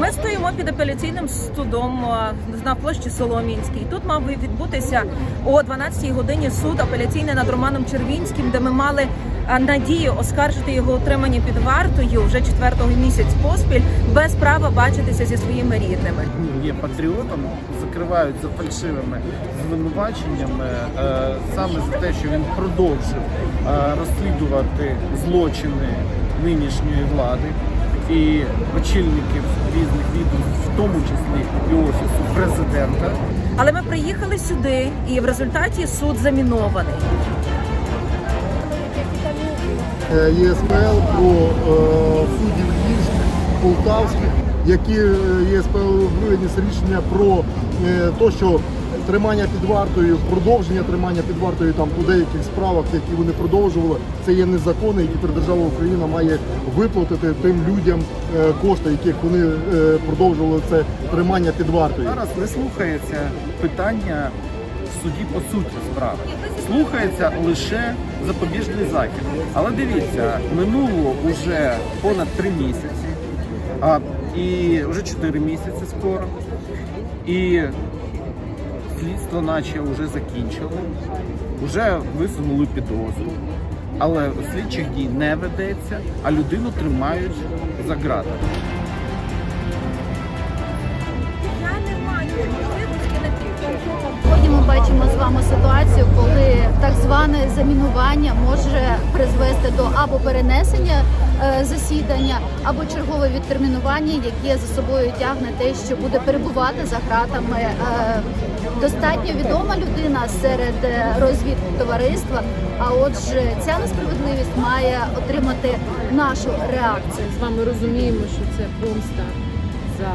Ми стоїмо під апеляційним судом на площі Соломінській. Тут мав би відбутися о 12-й годині суд апеляційний над Романом Червінським, де ми мали надію оскаржити його утримання під вартою вже четвертого місяць поспіль без права бачитися зі своїми рідними. є патріотом, закривають за фальшивими звинуваченнями е, саме за те, що він продовжив е, розслідувати злочини нинішньої влади і очільників різних відомств, в тому числі і офісу президента. Але ми приїхали сюди, і в результаті суд замінований. Е, ЄСПЛ про е, суддів Львівських, Полтавських, які е, ЄСПЛ виніс рішення про е, те, що тримання під вартою, продовження тримання під вартою там у деяких справах, які вони продовжували, це є незаконно, і тепер держава Україна має виплатити тим людям е, кошти, яких вони е, продовжували це тримання під вартою. Зараз не слухається питання в суді по суті справи. Слухається лише запобіжний захід. Але дивіться, минуло вже понад три місяці, а і вже чотири місяці скоро. І слідство наче вже закінчили, вже висунули підозру. Але слідчих дій не ведеться, а людину тримають за ґратами. Сьогодні ми бачимо з вами ситуацію, коли так зване замінування може призвести до або перенесення е, засідання, або чергове відтермінування, яке за собою тягне те, що буде перебувати за ґратами е, достатньо відома людина серед е, розвідтовариства. А отже, ця несправедливість має отримати нашу реакцію. з вами розуміємо, що це помста за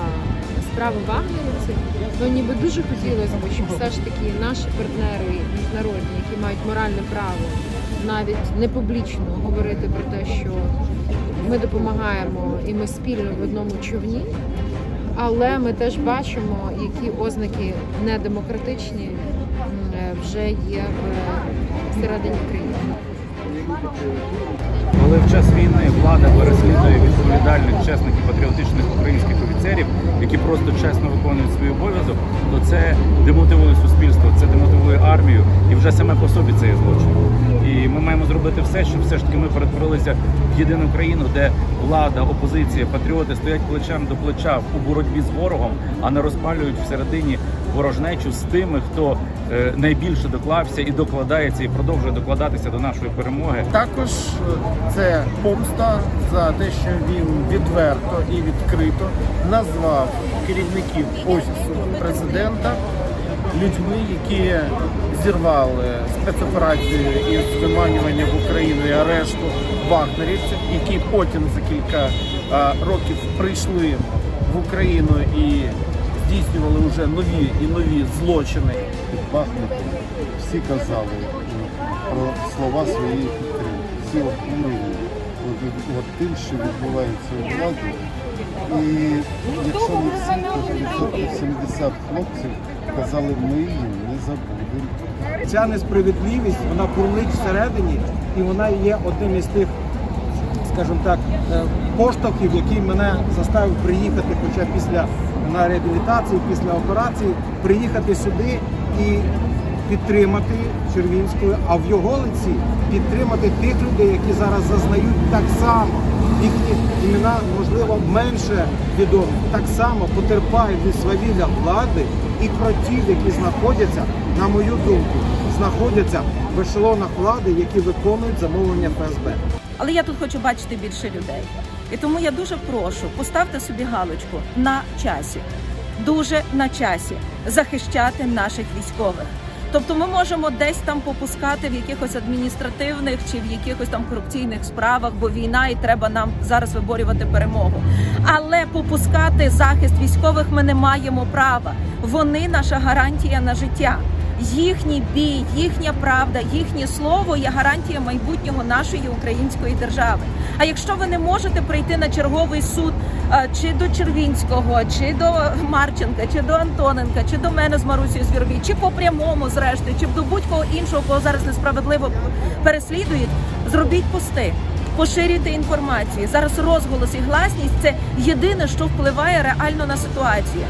справи вагнерівців. Ну ніби дуже хотілося б, щоб все ж таки наші партнери міжнародні, які мають моральне право навіть не публічно говорити про те, що ми допомагаємо і ми спільно в одному човні. Але ми теж бачимо, які ознаки недемократичні е, вже є в всередині країни. Коли в час війни влада переслідує відповідальних, чесних і патріотичних українських офіцерів, які просто чесно виконують свій обов'язок, то це демотивує суспільство, це демотивує армію, і вже саме по собі це є злочин. І ми маємо зробити все, щоб все ж таки ми перетворилися єдину країну, де влада, опозиція, патріоти стоять плечем до плеча у боротьбі з ворогом, а не розпалюють всередині ворожнечу з тими, хто е, найбільше доклався і докладається, і продовжує докладатися до нашої перемоги. Також е, це помста за те, що він відверто і відкрито назвав керівників офісу президента людьми, які зірвали спецоперацію із виманювання в Україну і арешту вагнерівців, які потім за кілька років прийшли в Україну і здійснювали вже нові і нові злочини. Бахмуту всі казали про слова своєї підтримки, всі обурені от, тим, що відбувається у владі. І якщо не всі, 70 хлопців казали, ми її не забудемо. Ця несправедливість вона бурлить всередині, і вона є одним із тих, скажімо так, е, поштовхів, який мене заставив приїхати, хоча після на реабілітації, після операції, приїхати сюди і підтримати Червінського, а в його лиці підтримати тих людей, які зараз зазнають так само. Їхні імена, можливо, менше відомі, так само потерпають від свавілля влади і кротів, які знаходяться, на мою думку, знаходяться в ешелонах влади, які виконують замовлення ФСБ. Але я тут хочу бачити більше людей. І тому я дуже прошу, поставте собі галочку на часі, дуже на часі захищати наших військових. Тобто ми можемо десь там попускати в якихось адміністративних чи в якихось там корупційних справах, бо війна і треба нам зараз виборювати перемогу. Але попускати захист військових ми не маємо права. Вони наша гарантія на життя. Їхній бій, їхня правда, їхнє слово є гарантія майбутнього нашої української держави. А якщо ви не можете прийти на черговий суд е, чи до Червінського, чи до Марченка, чи до Антоненка, чи до мене з Марусією Звірві, чи по прямому, зрештою, чи до будь-кого іншого, кого зараз несправедливо переслідують, зробіть пости. поширюйте інформацію. Зараз розголос і гласність це єдине, що впливає реально на ситуацію.